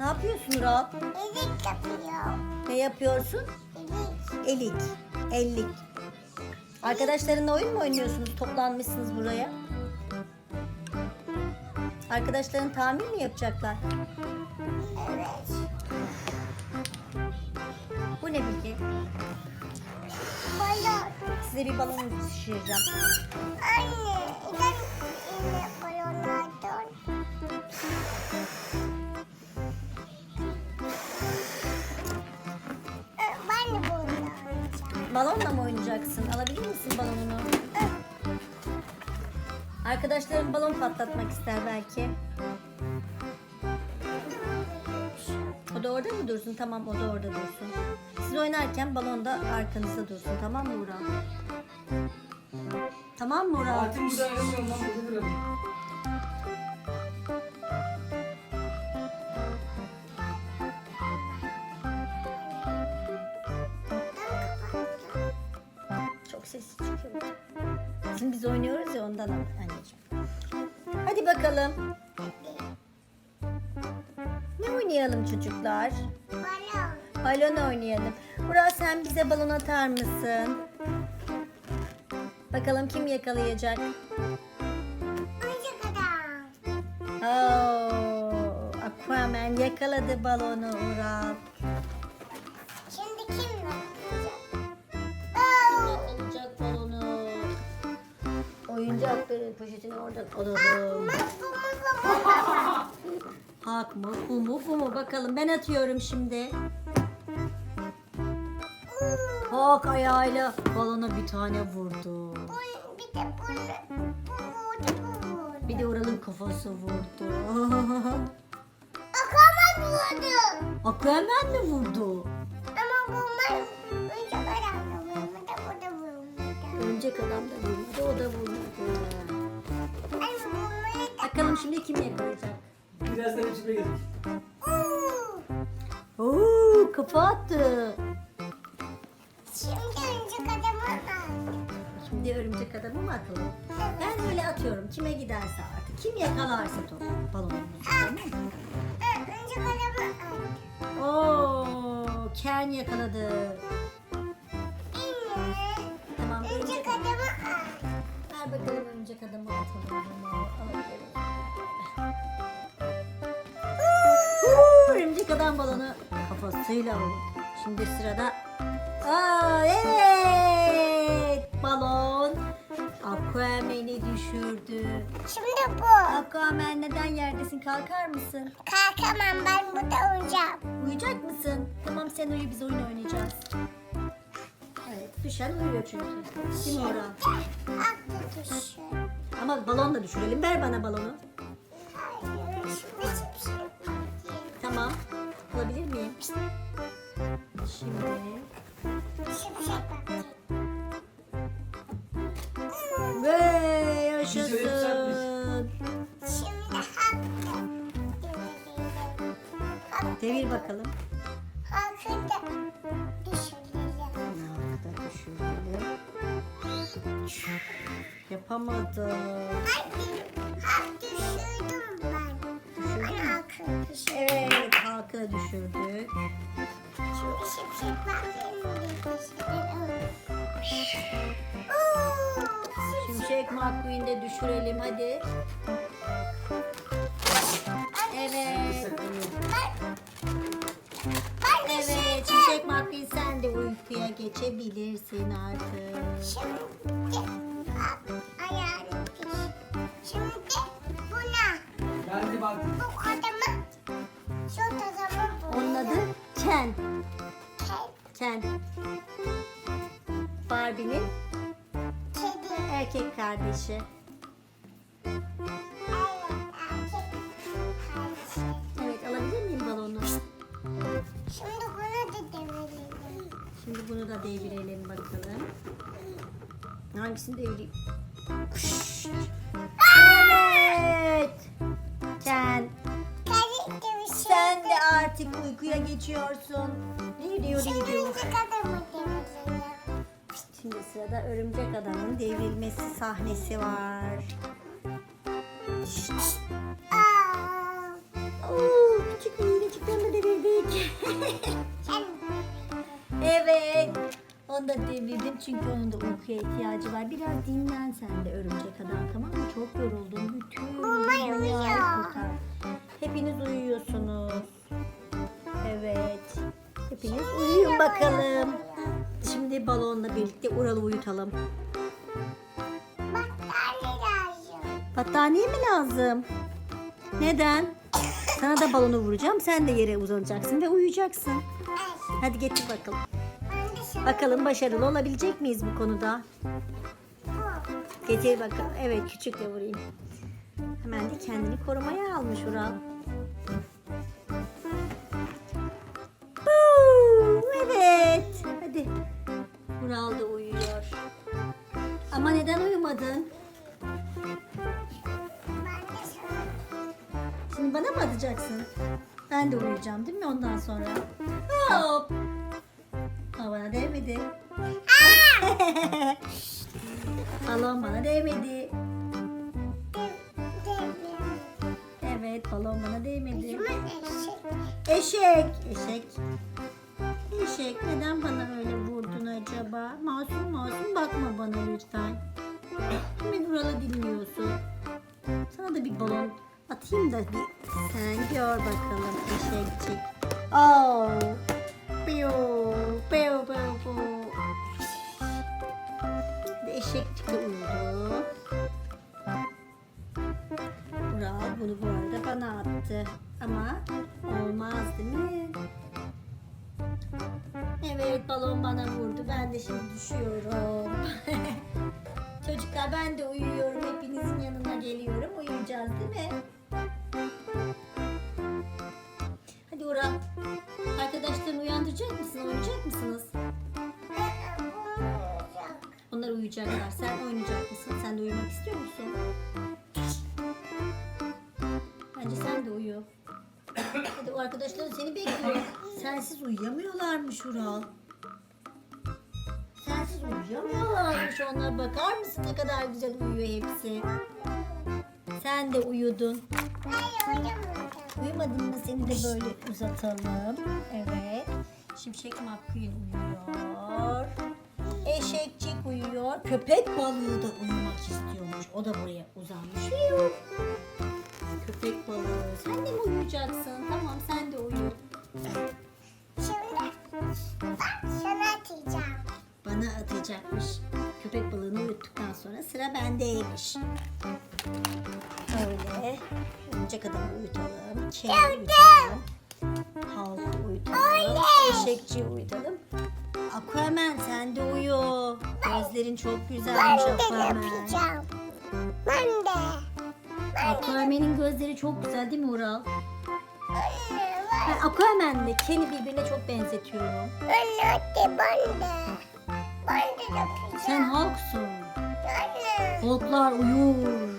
Ne yapıyorsun Ural? Elik yapıyor. Ne yapıyorsun? Elik. Elik. Ellik. Arkadaşlarınla oyun mu oynuyorsunuz? Toplanmışsınız buraya. Arkadaşların tamir mi yapacaklar? Evet. Bu ne peki? Balon. Size bir balon şişireceğim. Anne. Neden Balonla mı oynayacaksın? Alabilir misin balonunu? Arkadaşların balon patlatmak ister belki. O da orada mı dursun? Tamam o da orada dursun. Siz oynarken balon da arkanızda dursun. Tamam mı Ural? Tamam mı Ural? Artık burada ayrılmıyorum lan burada duralım. Sessiz çıkıyor. Şimdi biz oynuyoruz ya ondan anneciğim. Hadi bakalım. Ne oynayalım çocuklar? Balon. Balon oynayalım. Ural sen bize balon atar mısın? Bakalım kim yakalayacak? Kadar. Oo, Aquaman yakaladı balonu Ural. Poşetini orada alalım. Hak mı? Bu mu? Bu mu? Bakalım ben atıyorum şimdi. Hak ayağıyla balona bir tane vurdu. Bir de bunu. Bir de Ural'ın kafası vurdu. Akama vurdu. Aquaman mi vurdu? Ama bunlar önce karanlığı vurmadı, bu da vurmadı. Örümcek adam da vurdu, o da vurdu. Bakalım şimdi kim yakalayacak? Birazdan içime. Uuu. Oo, kafa attı. Şimdi önce adamı al. Şimdi örümcek adamı mı atalım? Ben böyle atıyorum. Kime giderse artık. Kim yakalarsa topu balonu. Tamam mı? Ö- Önce adamı al. Oo, Ken yakaladı. Adam balonu kafasıyla vurdu. Şimdi sırada Aa, evet balon Aquaman'i düşürdü. Şimdi bu. Aquaman neden yerdesin kalkar mısın? Kalkamam ben burada uyuyacağım. Uyuyacak mısın? Tamam sen uyu biz oyun oynayacağız. Evet düşen uyuyor çünkü. Değil mi Orhan? Aklı düşün. Ama balon da düşürelim. Ver bana balonu. Şimdi hakkı. Hakkı. Devir bakalım. Hakkı da düşürelim. Hakkı da düşürelim. Yapamadım. Hadi. De düşürelim hadi. Evet. Evet. Şimşek McQueen sen de uykuya geçebilirsin artık. Şimdi ayağını. Şimdi buna Geldi bak. bu adamı şu adamı bu. Onun adı Ken. Ke- Ken. Barbie'nin. Erkek kardeşi. Evet, alabilir miyim balonu? Şimdi bunu da devirelim. Şimdi bunu da devirelim bakalım. Hangisini devireyim? Evet. Devirsin. Sen de artık uykuya geçiyorsun. Ne diyor ne diyor? önce adamı devirelim. Şimdi sırada örümcek adamın devrilmesi sahnesi var. Oo, küçük minicikten de devirdik. evet. Onu da devirdim çünkü onun da uykuya ihtiyacı var. Biraz dinlen sen de örümcek adam tamam mı? Çok yoruldun. Bütün dünyayı kurtar. Hepiniz uyuyorsunuz. Evet. Hepiniz uyuyun bakalım. Şimdi balonla birlikte Ural'ı uyutalım. Battaniye lazım. Battaniye mi lazım? Neden? Sana da balonu vuracağım. Sen de yere uzanacaksın ve uyuyacaksın. Evet. Hadi getir bakalım. Bakalım başarılı olabilecek miyiz bu konuda? Getir bakalım. Evet küçükle vurayım. Hemen de kendini korumaya almış Ural. Atacaksın? Ben de uyuyacağım değil mi ondan sonra? Hop. Ama bana değmedi. Balon bana değmedi. Evet balon bana değmedi. Eşek. Eşek. Eşek. Neden bana öyle vurdun acaba? Masum masum bakma bana lütfen. Kimin Ural'ı dinliyorsun? Sana da bir balon atayım da bir sen gör bakalım eşekçik. Oh. Piu, piu, piu, piu. Şimdi Eşekçik uyudu. Ural bunu bu arada bana attı. Ama olmaz değil mi? Evet balon bana vurdu. Ben de şimdi düşüyorum. Çocuklar ben de uyuyorum. Uyuyacaklar. Sen oynayacak mısın? Sen de uyumak istiyor musun? Bence sen de uyu. Hadi o arkadaşların seni bekliyor. Sensiz uyuyamıyorlarmış Ural. Sensiz uyuyamıyorlarmış onlar. Bakar mısın ne kadar güzel uyuyor hepsi. Sen de uyudun. Hayır uyumadım. Uyumadın mı seni de böyle uzatalım. Evet. Şimşek McQueen uyuyor. Eşekçik uyuyor. Köpek balığı da uyumak istiyormuş. O da buraya uzanmış. Fiyu. Köpek balığı. Sen de mi uyuyacaksın? Tamam sen de uyu. Şimdi ben sana atacağım. Bana atacakmış. Köpek balığını uyuttuktan sonra sıra bendeymiş. Öyle. Örümcek adamı uyutalım. Kedi uyutalım. Halkı uyutalım. Eşekçiyi uyutalım. Aquaman sen de uyu. Gözlerin çok güzelmiş Ben de Aquaman. yapacağım. Ben de. Aquaman'in gözleri çok güzel değil mi Ural? Ben. Ben Aquaman'le Ken'i birbirine çok benzetiyorum. Anne de ben de. Ben de yapacağım. Sen Hulk'sun. Anne. Hulklar uyur.